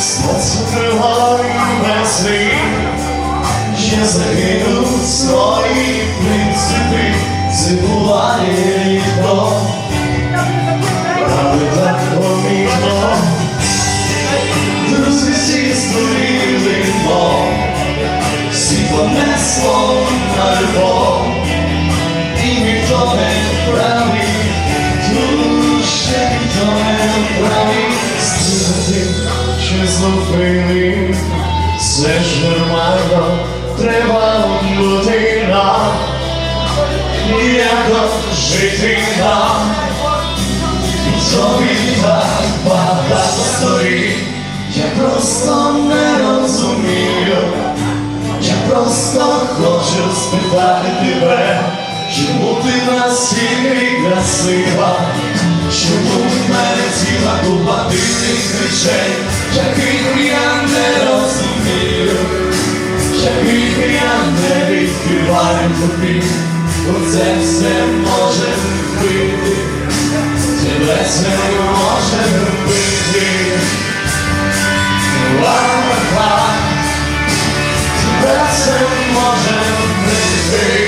Сонце триває весни, ще загинуть свої принципи, літо, зловили, все ж нормально, треба нам, як жити нам. Тобі так багато сторін, я просто не розумію, я просто хочу спитати тебе, чому ти настільки красива, чому в мене ціла купа дивних речей, яких я не розумію, яких я не відкриваю бо це все може вбити. Тебе це може вбити. Тебе це може вбити.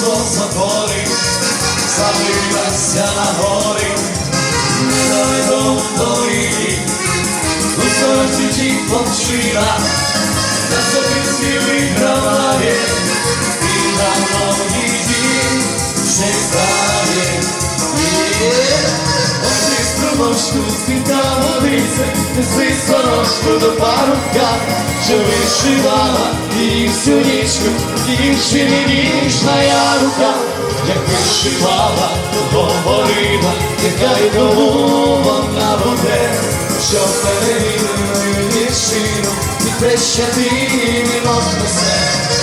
на болсо забори, Забилася на гори, Недалеко до ріки, У сонці ті хлопчина, На собі сіли граває, І давно її ще грає. Оси струмочку, світа водиця, неси сорочку до парубка, що вишивала її всю нічку, дівчині ніжна я рука, як вишивала, то говорила, нехай кому вона буде, що перевірною дівчину, і прещати не несе. Ой,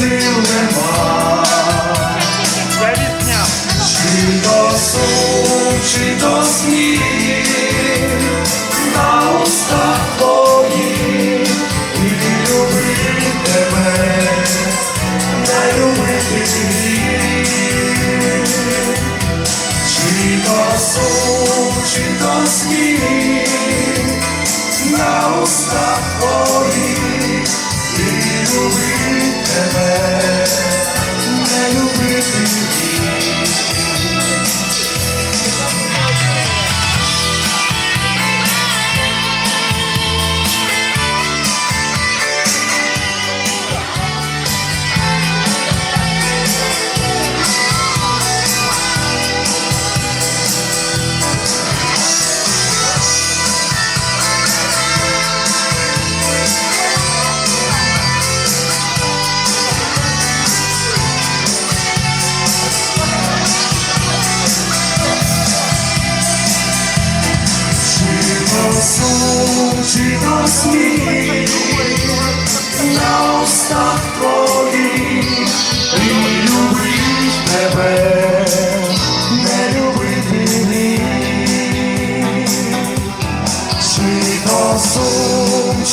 мене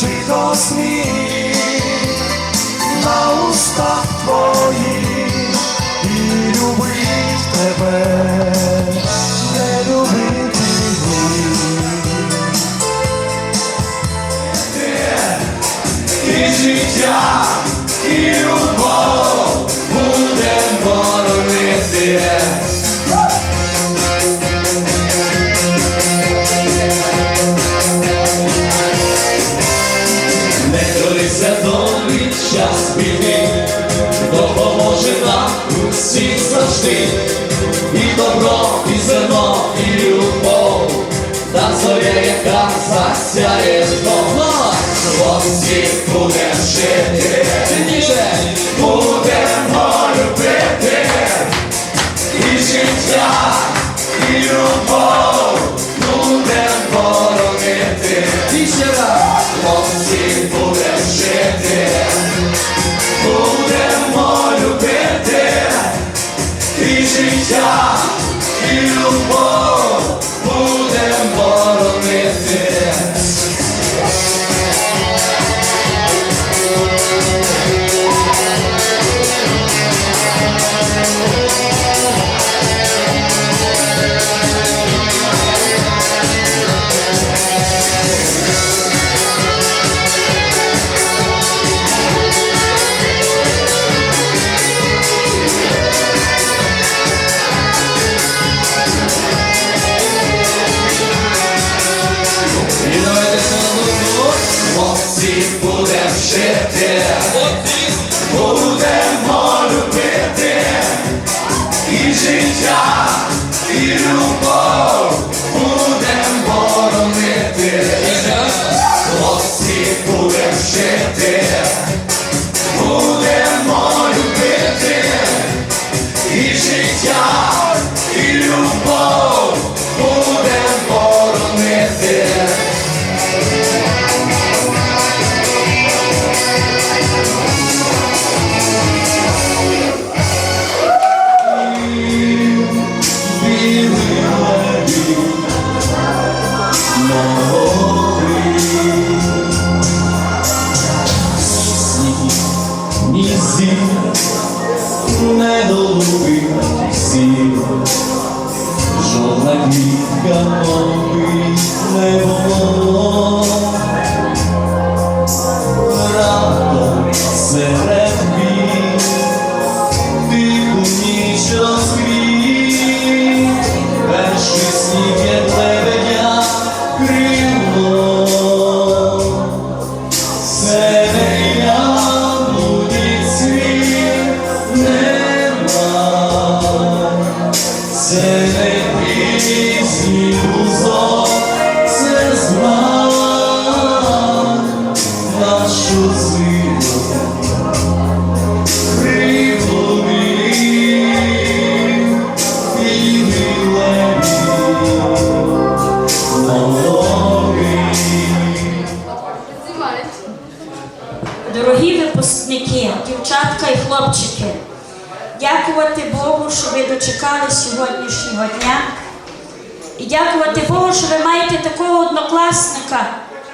чи то сміх на устах твоїх і любив тебе, не любити ні. І життя, і любов засяє знову. Хлопці будем жити, сильніше будемо любити. І життя, і любов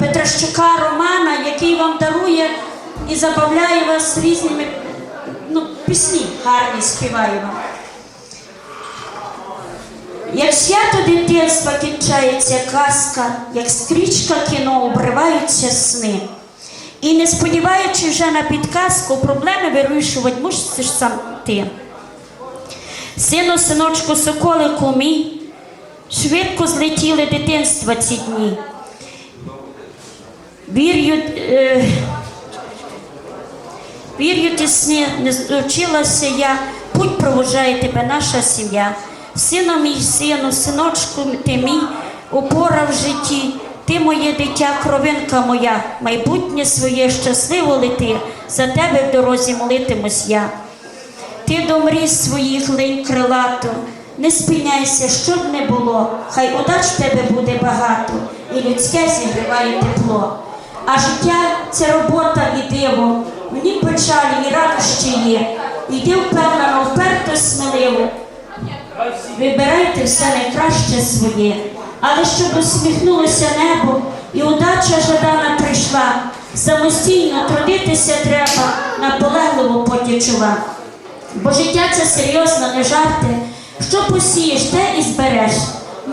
Петращука Романа, який вам дарує і забавляє вас різними ну, пісні гарні співає вам. Як свято дитинства кінчається казка, як стрічка кіно обриваються сни. І не сподіваючись вже на підказку, проблеми вирішувати мусиш сам ти. Сину, синочку, соколику мій, швидко злетіли дитинства ці дні. Вірю, е, тісні, не злучилася я, путь провожає тебе наша сім'я. Сину мій, сину, синочку ти мій, опора в житті, ти моє дитя, кровинка моя, майбутнє своє щасливо лети, за тебе в дорозі молитимусь я. Ти до мрій своїх линь крилато, не спиняйся, що б не було, хай удач тебе буде багато, і людське зігріває тепло. А життя це робота і диво. В ній печалі і радощі є. Йди впевнено, вперто сміливо. Вибирайте все найкраще своє, але щоб усміхнулося небо і удача жадана прийшла. Самостійно трудитися треба, наполегливо потічува. Бо життя це серйозно, не жарти. Що посієш, те і збереш.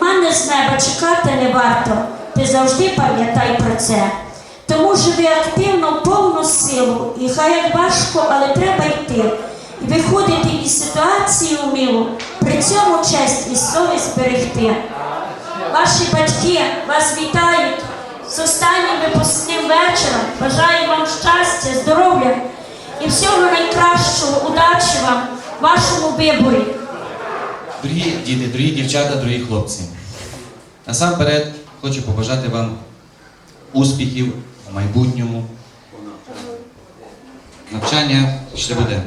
Мане з неба чекати не варто. Ти завжди пам'ятай про це. Тому живи активно, повну силу, і хай як важко, але треба йти. І виходити із ситуації уміло, при цьому честь і совість берегти. Ваші батьки вас вітають з останнім випускним вечором. Бажаю вам щастя, здоров'я і всього найкращого, удачі вам, вашому виборі. Дорогі діти, дорогі дівчата, дорогі хлопці. Насамперед хочу побажати вам успіхів майбутньому. Навчання ще буде.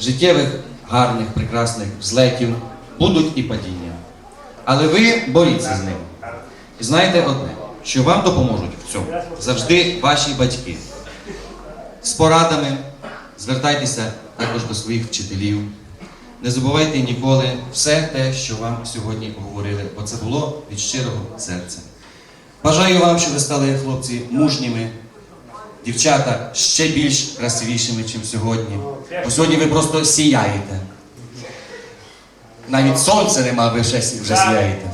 Життєвих, гарних, прекрасних взлетів будуть і падіння. Але ви боріться з ним. І знаєте одне, що вам допоможуть в цьому завжди ваші батьки. З порадами звертайтеся також до своїх вчителів. Не забувайте ніколи все те, що вам сьогодні говорили, бо це було від щирого серця. Бажаю вам, щоб ви стали хлопці мужніми, дівчата ще більш красивішими, ніж сьогодні. Бо сьогодні ви просто сіяєте. Навіть сонця нема, ви вже сіяєте.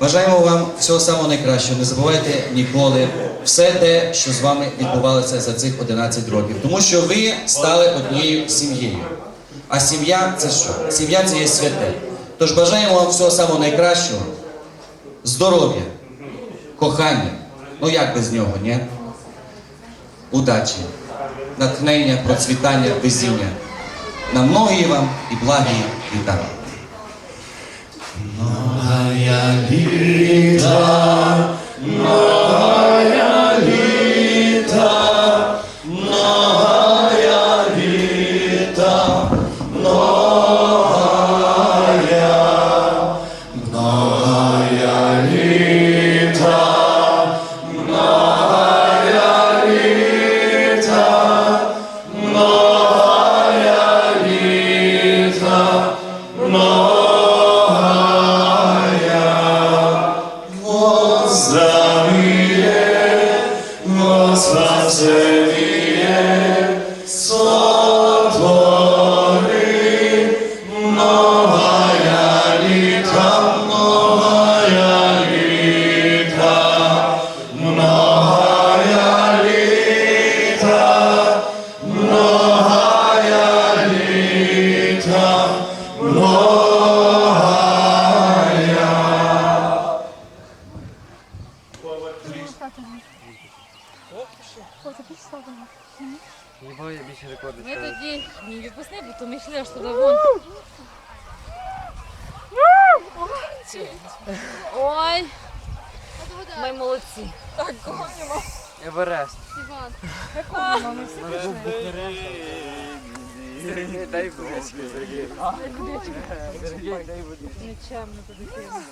Бажаємо вам всього самого найкращого. Не забувайте ніколи все те, що з вами відбувалося за цих 11 років. Тому що ви стали однією сім'єю. А сім'я це що? Сім'я це є святе. Тож бажаємо вам всього самого найкращого, здоров'я, кохання. Ну як без нього, ні? Удачі, натхнення, процвітання, везіння. На многії вам і благі літа. Ми ми молодці. Еверест. Дай водички, Сергій. Сергій, дай водички. Нечемно туди кинули.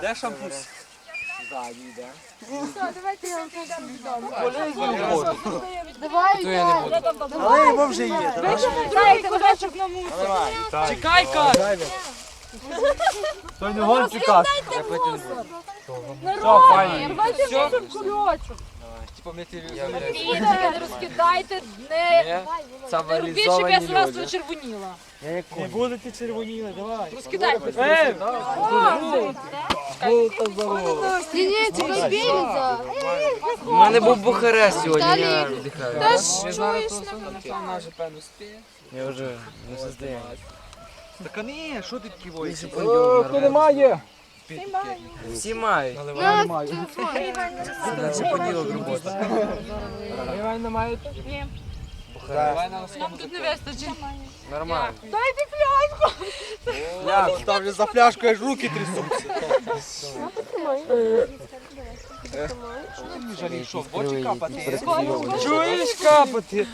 Де шампур? Ззаді йде. Давай, То я не буду. Але його вже є. На мусор. Чекай, Кать! Той не гон цікав. Я пити не буду. Нормально, рвайте мусор кульочок. Типа ми ті не розкидайте, не... Не робіть, щоб я зразу червоніла. Не будете червоніли, давай. Розкидайте. Ей! Ні, ні, тебе збілиться. У мене був Бухарест сьогодні, я віддихаю. Та що ж хто це. Вона вже певно спіє. Я вже не создаю. Так а ні, що ти такі войси? Хто немає? Всі мають. На телефон. Це понілок робота. Іван не має? Давай на Нам тут не вистачить. Нормально. Дайте пляшку. Я ставлю за фляжку, аж руки трясуться. Що, в очі капати? Чуєш капати?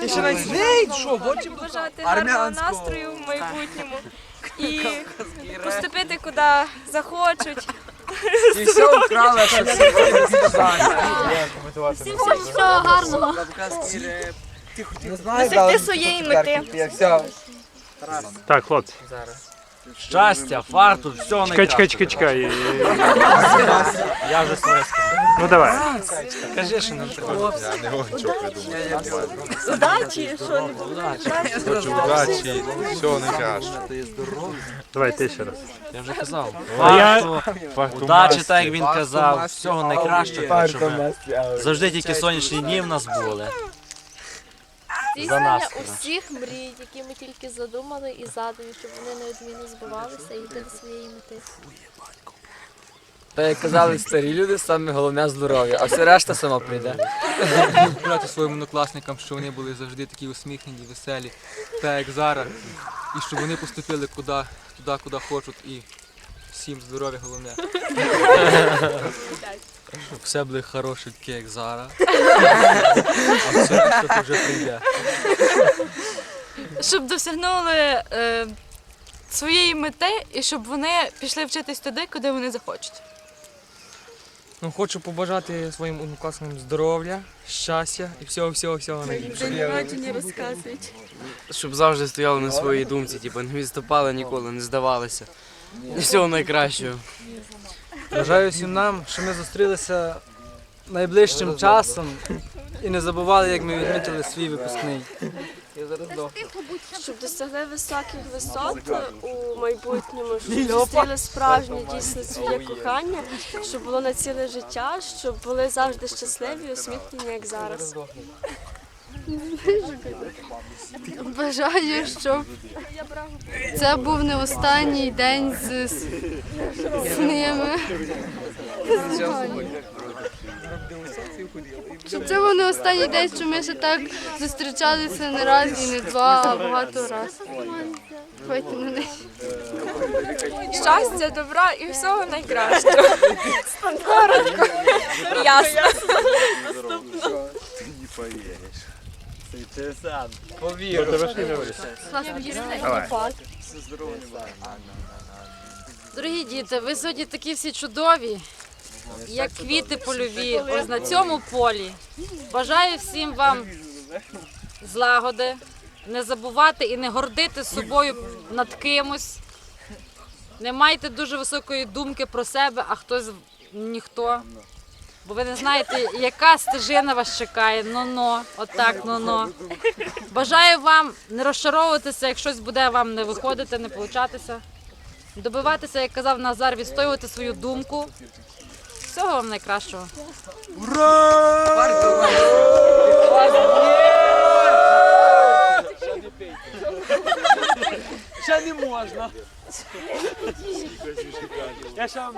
Ти ще навіть не що, в очі бажати гарного настрою в майбутньому і поступити куди захочуть. І все вкрали, що це Всім всього гарного. Не своєї все. Так, хлопці. Щастя, фарту, все Чекай, чекай, чекай, чекай. Я вже своє Ну давай. Кажи, що нам треба. Удачі, всього найкраще. Давай ти ще раз. Я вже казав. Фарту, удачі, так як він казав, всього найкращого, щоб ми завжди тільки сонячні дні в нас були. За нас. Усіх мрій, які ми тільки задумали і задані, щоб вони неодмінно збувалися і йти до своєї мети. Та як казали старі люди, саме головне здоров'я, а все решта сама прийде. Дякувати своїм однокласникам, що вони були завжди такі усміхнені, веселі, так як зараз. І щоб вони поступили куди, туди, куди хочуть. І всім здоров'я головне. Щоб все були хороші, такі, як зараз. А все решта вже прийде. Щоб досягнули е, своєї мети і щоб вони пішли вчитись туди, куди вони захочуть. Ну, хочу побажати своїм однокласникам здоров'я, щастя і всього, всього, всього найбільшого. Щоб завжди стояли на своїй думці, типу, не відступали ніколи, не здавалися. І всього найкращого. Бажаю всім нам, що ми зустрілися найближчим часом і не забували, як ми відмітили свій випускний. Щоб досягли високих висот у майбутньому, щоб зустріли справжнє дійсне своє кохання, щоб було на ціле життя, щоб були завжди щасливі, усміхнені, як зараз. Бажаю, щоб це був не останній день з, з, ними. Щоб це був не останній день, що ми ще так зустрічалися не раз і не два, а багато разів. Хватить на неї. Щастя, добра і всього найкращого. Коротко. Ясно. Дорогі діти, ви сьогодні такі всі чудові, як квіти польові, ось на цьому полі. Бажаю всім вам злагоди, не забувати і не гордити собою над кимось. Не майте дуже високої думки про себе, а хтось ніхто. Бо ви не знаєте, яка стежина вас чекає. Ну-но, отак, ну-но. Бажаю вам не розчаровуватися, як щось буде вам не виходити, не получатися. Добиватися, як казав Назар, відстоювати свою думку. Всього вам найкращого. Ще не можна. Я ще вам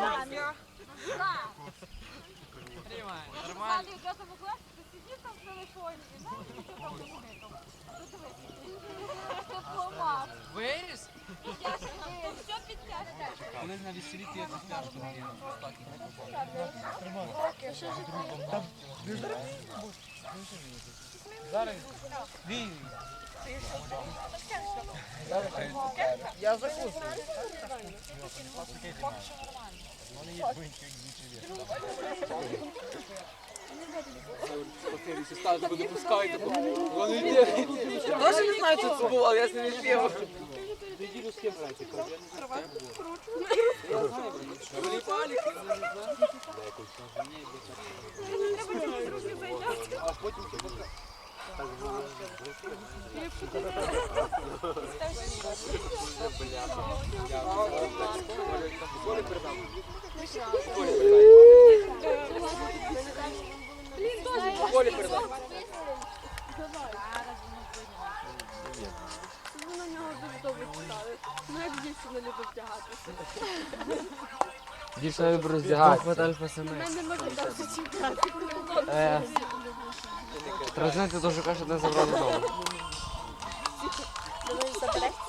Виріс? Коли на веселі ти як пляшку Зараз. Дві. Я закусую. Я теж не знаю, що це було, але я з ними пів. Колі передай. Ви на нього дуже добре читали. Ну як любить вдягатися. Дівчина любить роздягатися. Мене дати читати. Е, Тражнити дуже каже, не забрали додому. Думаєш, забереться?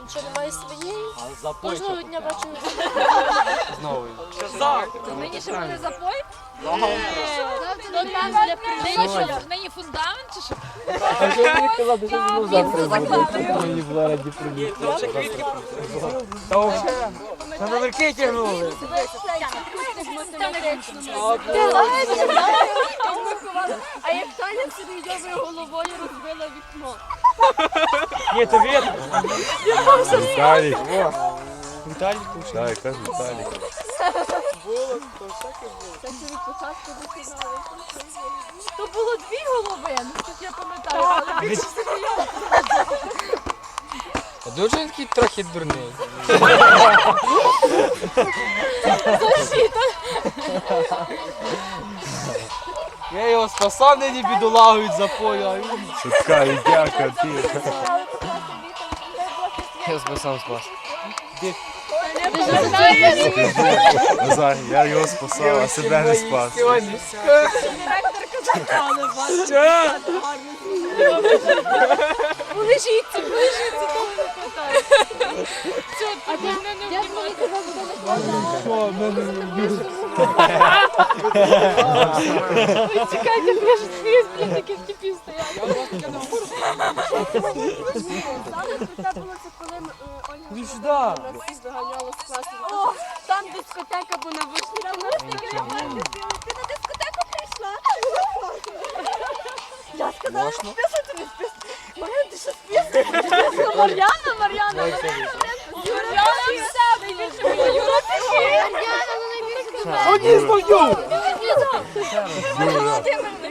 Він що, немає своєї? Кожного дня бачу. Знову. Нині ще буде запой? Нині що? Нині фундамент чи що? А що мені казати, що воно завтра закладує. буде? Мені в раді приїхати. Та на номерки тягнули. А як Таня серйозною головою розбила вікно. Ні, то вірно. Віталік. Віталій Так, кажу, Віталік. Це ще від початку докидали. То було дві голови, ну щось я пам'ятаю, але більше Дуже він такий трохи дурний. Я його спасав, нині бідолагою за полю, а він... Шутка, дяка, ти. Я спасав спас. Назар, я його спасав, а себе не спас. Полежіться, полежіться, чекайте, я ж хвіст, блін, такий в кипі стоять. Саме було це коли ми, е, Оля нас всіх доганяла з класу. О, там дискотека, бо на вишні. Ти на дискотеку прийшла? Я сказала, списати не списати. Мар'яна, Мар'яна, Мар'яна. Юра, все. Юра, ти Мар'яна, ну найбільше Одні знаю! Володимир, не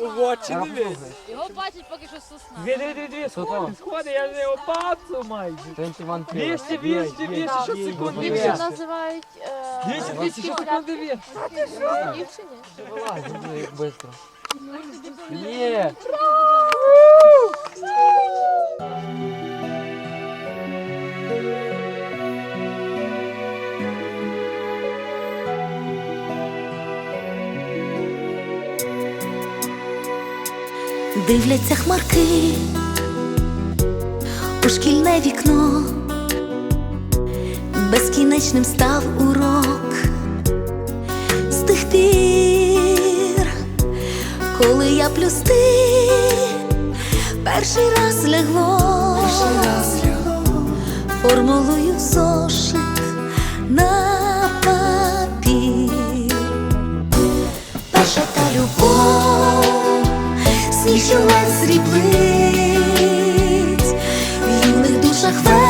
В очі не вийде. Його бачить поки що сосна. Дві, дві, дві, дві, сходи, сходи, я не опацу майже. Віще, віще, віще, що секунди Їх ще називають е, секунд віще, А ти що? дівчині. Вилазь, як быстро. Є. Дивляться хмарки у шкільне вікно, безкінечним став урок. З тих пір, коли я плюс ти перший раз легло, формулую зошит сніг, що лед сріблить, в юних душах.